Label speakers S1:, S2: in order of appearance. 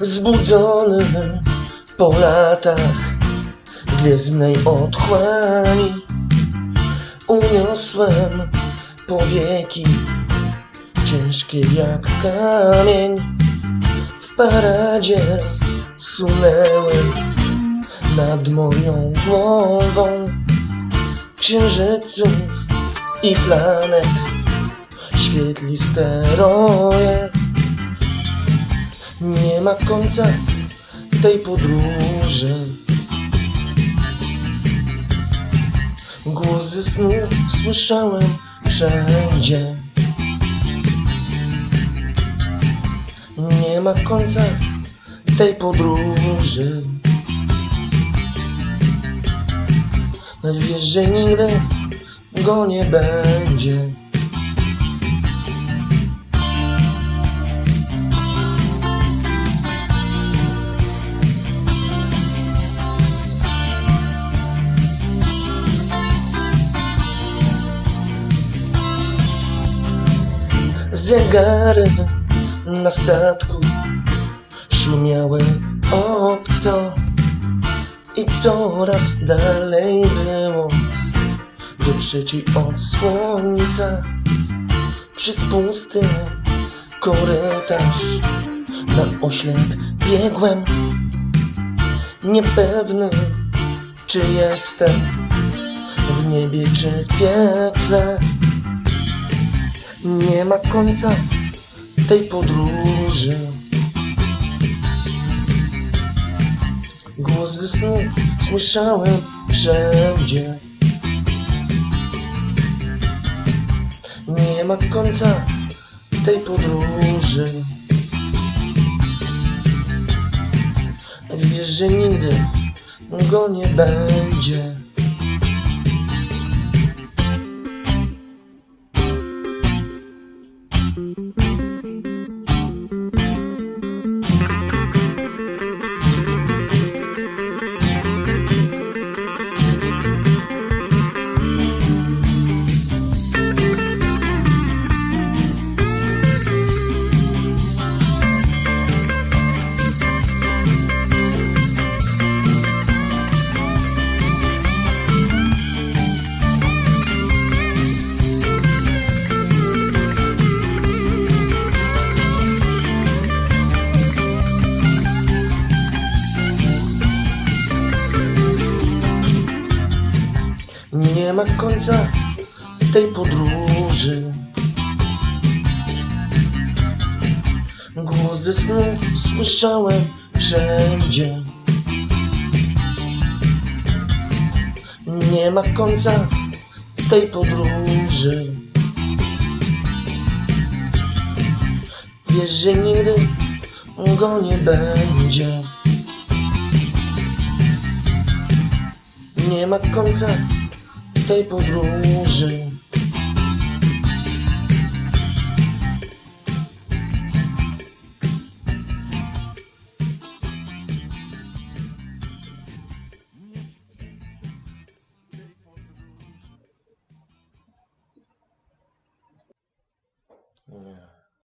S1: Zbudzony po latach gwiezdnej otchłani Uniosłem powieki ciężkie jak kamień. W paradzie sunęły nad moją głową Księżyców i planet. Świetliste roje Nie ma końca tej podróży. Głos ze snu słyszałem wszędzie. Nie ma końca tej podróży. Wiesz, że nigdy go nie będzie Zegary na statku szumiały obco i coraz dalej było. Do trzeciej od słońca przez pusty korytarz na oślep biegłem niepewny czy jestem w niebie czy w piekle nie ma końca tej podróży. Głos ze snu słyszałem wszędzie. Nie ma końca tej podróży. Wiesz, że nigdy go nie będzie. Thank you. Ma końca tej podróży. Głos ze snu słyszałem wszędzie. Nie ma końca tej podróży. Wiesz, że nigdy go nie będzie. Nie ma końca tej podróży. Nie.